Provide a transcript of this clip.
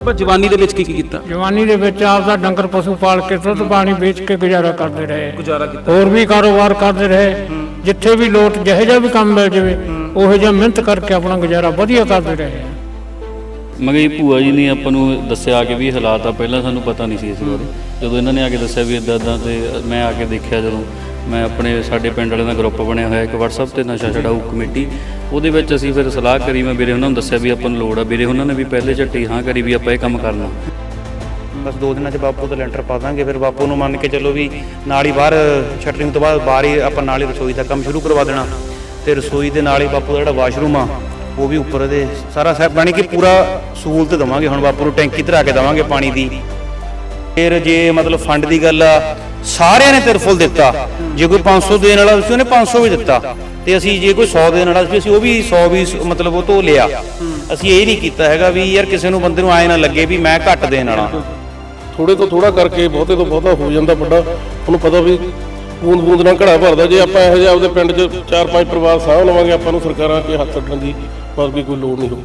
ਪਰ ਜਵਾਨੀ ਦੇ ਵਿੱਚ ਕੀ ਕੀ ਕੀਤਾ? ਜਵਾਨੀ ਦੇ ਵਿੱਚ ਆਪਦਾ ਡੰਗਰ ਪਸ਼ੂ ਪਾਲ ਕੇ ਦੁੱਧ ਪਾਣੀ ਵੇਚ ਕੇ ਗੁਜ਼ਾਰਾ ਕਰਦੇ ਰਹੇ। ਗੁਜ਼ਾਰਾ ਕੀਤਾ। ਹੋਰ ਵੀ ਕਾਰੋਬਾਰ ਕਰਦੇ ਰਹੇ। ਜਿੱਥੇ ਵੀ ਲੋਟ ਜਿਹੋ ਜਿਹਾ ਵੀ ਕੰਮ ਮਿਲ ਜਾਵੇ ਉਹੋ ਜਿਹਾ ਮਿਹਨਤ ਕਰਕੇ ਆਪਣਾ ਗੁਜ਼ਾਰਾ ਵਧੀਆ ਕਰਦੇ ਰਹੇ। ਮਗਰ ਇਹ ਭੂਆ ਜੀ ਨੇ ਆਪਾਂ ਨੂੰ ਦੱਸਿਆ ਕਿ ਵੀ ਹਾਲਾਤ ਆ ਪਹਿਲਾਂ ਸਾਨੂੰ ਪਤਾ ਨਹੀਂ ਸੀ ਇਸ ਬਾਰੇ। ਜਦੋਂ ਇਹਨਾਂ ਨੇ ਆ ਕੇ ਦੱਸਿਆ ਵੀ ਇਦਾਂ ਇਦਾਂ ਤੇ ਮੈਂ ਆ ਕੇ ਦੇਖਿਆ ਜਦੋਂ ਮੈਂ ਆਪਣੇ ਸਾਡੇ ਪਿੰਡ ਵਾਲਿਆਂ ਦਾ ਗਰੁੱਪ ਬਣਿਆ ਹੋਇਆ, ਇੱਕ WhatsApp ਤੇ ਨਸ਼ਾ ਛਡਾਊ ਕਮੇਟੀ। ਉਹਦੇ ਵਿੱਚ ਅਸੀਂ ਫਿਰ ਸਲਾਹ ਕਰੀ, ਮੈਂ ਵੀਰੇ ਉਹਨਾਂ ਨੂੰ ਦੱਸਿਆ ਵੀ ਆਪਾਂ ਨੂੰ ਲੋੜ ਆ। ਵੀਰੇ ਉਹਨਾਂ ਨੇ ਵੀ ਪਹਿਲੇ ਝੱਟੀ ਹਾਂ ਕਰੀ ਵੀ ਆਪਾਂ ਇਹ ਕੰਮ ਕਰਨਾ। ਬਸ ਦੋ ਦਿਨਾਂ 'ਚ ਬਾਪੂ ਦਾ ਲੈਂਟਰ ਪਾ ਦਾਂਗੇ, ਫਿਰ ਬਾਪੂ ਨੂੰ ਮੰਨ ਕੇ ਚੱਲੋ ਵੀ ਨਾਲ ਹੀ ਬਾਹਰ ਸ਼ਟਰਿੰਗ ਤੋਂ ਬਾਅਦ ਬਾਹਰ ਹੀ ਆਪਾਂ ਨਾਲ ਹੀ ਰਸੋਈ ਦਾ ਕੰਮ ਸ਼ੁਰੂ ਕਰਵਾ ਦੇਣਾ। ਤੇ ਰਸੋਈ ਦੇ ਨਾਲ ਹੀ ਬਾਪੂ ਦਾ ਜਿਹੜਾ ਵਾਸ਼ਰੂਮ ਆ, ਉਹ ਵੀ ਉੱਪਰ ਦੇ ਸਾਰਾ ਸਾਹਿਬ ਬਣੀ ਕਿ ਪੂਰਾ ਸਹੂਲਤ ਦਵਾਂਗੇ ਹੁਣ ਬਾਪੂ ਨੂੰ ਟੈਂਕੀ ਧਰਾ ਕੇ ਦਵਾਂਗੇ ਪਾਣੀ ਦੀ। ਫਿਰ ਜੇ ਮਤਲਬ ਫੰਡ ਦੀ ਗੱਲ ਆ, ਸਾਰਿਆਂ ਨੇ ਤਿਰਫੁਲ ਦਿੱਤਾ। ਜੇ ਕੋਈ 500 ਦੇਣ ਵਾਲਾ ਸੀ, ਉਹਨੇ 500 ਵੀ ਦਿੱਤਾ। ਤੇ ਅਸੀਂ ਜੇ ਕੋਈ 100 ਦੇਣ ਵਾਲਾ ਸੀ, ਅਸੀਂ ਉਹ ਵੀ 100 ਵੀ ਮਤਲਬ ਉਹ ਤੋਂ ਲਿਆ। ਅਸੀਂ ਇਹ ਨਹੀਂ ਕੀਤਾ ਹੈਗਾ ਵੀ ਯਾਰ ਕਿਸੇ ਨੂੰ ਬੰਦੇ ਨੂੰ ਆਏ ਨਾ ਲੱਗੇ ਵੀ ਮੈਂ ਘੱਟ ਦੇਣ ਵਾਲਾ। ਥੋੜੇ ਤੋਂ ਥੋੜਾ ਕਰਕੇ ਬਹੁਤੇ ਤੋਂ ਬਹੁਤਾ ਹੋ ਜਾਂਦਾ ਵੱਡਾ। ਉਹਨੂੰ ਪਤਾ ਵੀ ਬੂੰਦ ਬੂੰਦ ਨਾਲ ਘੜਾ ਭਰਦਾ। ਜੇ ਆਪਾਂ ਇਹੋ ਜਿਹਾ ਆਪਦੇ ਪਿੰਡ 'ਚ ਚਾਰ ਪੰਜ ਪਰਿਵਾਰ ਸਾਂਭ ਲਵਾਂਗੇ, ਆਪਾਂ ਨੂੰ ਸਰਕਾਰਾਂ ਅੱਗੇ ਹੱਥ ਅੱਡਣ ਦੀ ਬਸ ਵੀ ਕੋਈ ਲੋੜ ਨਹੀਂ ਹੋਊ।